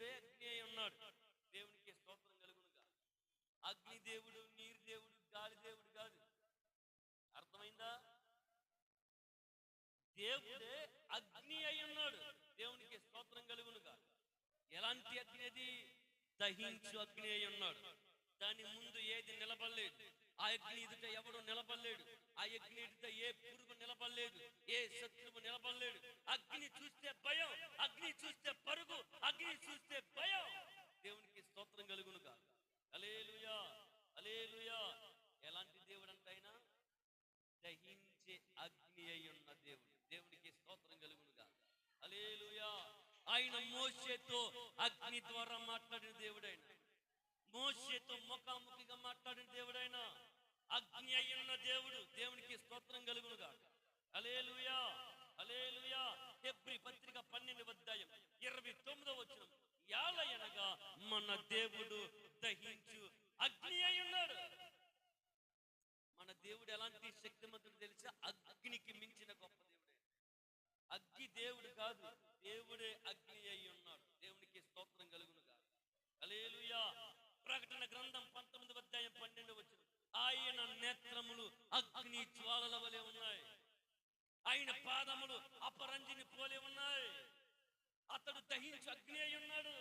దేవుడే అగ్ని అయి ఉన్నాడు. దేవునికి స్తోత్రం కలుగునుగా. అగ్ని దేవుడు నీరు దేవుడు గాలి దేవుడు కాదు. అర్థమైందా? దేవుడే అగ్ని అయి ఉన్నాడు. దేవునికి స్తోత్రం కలుగునుగా. ఎలాంటి అగ్ని అది? దహించు అగ్ని అయి ఉన్నాడు. దాని ముందు ఏది నిలబడలేదు. ఆ అగ్ని ఎదుట ఎవడు నిలబడలేడు. ఆ అగ్ని ఎదుట ఏ పురుగు నిలబడలేదు. ఏ శత్రువు నిలబడలేడు. అగ్ని చూస్తే భయం అగ్ని చూస్తే పరుగు అగ్ని చూస్తే భయం దేవునికి స్తోత్రం కలుగునుగా అలేలుయా అలేలుయా ఎలాంటి దేవుడు అంటైనా దహించే అగ్ని అయి ఉన్న దేవుడు. దేవునికి స్తోత్రం కలుగునుగా అలేలుయా ఆయన మోసేతో అగ్ని ద్వారా మాట్లాడిన దేవుడైన. మోసేతో ముఖాముఖిగా మాట్లాడిన దేవుడైన. అగ్ని అయి ఉన్న దేవుడు దేవునికి స్తోత్రం కలుగునుగా అలేలుయా అలేలుయా హెబ్రి పత్రిక పన్నెండు అధ్యాయం ఇరవై తొమ్మిదో వచ్చిన యాలయనగా మన దేవుడు దహించు అగ్ని అయి ఉన్నాడు. మన దేవుడు ఎలాంటి శక్తి దేవుడు కాదు. దేవుడే అగ్ని అయి ఉన్నాడు. దేవునికి స్తోత్రం కలుగును కాదు అలేలుయా ప్రకటన గ్రంథం పంతొమ్మిది అధ్యాయం పన్నెండు వచ్చిన ఆయన నేత్రములు అగ్ని జ్వాలల వలె ఉన్నాయి. ఆయన పాదములు అపరంజిని పోలే ఉన్నాయి. అతడు దహించు అగ్ని అయి ఉన్నాడు.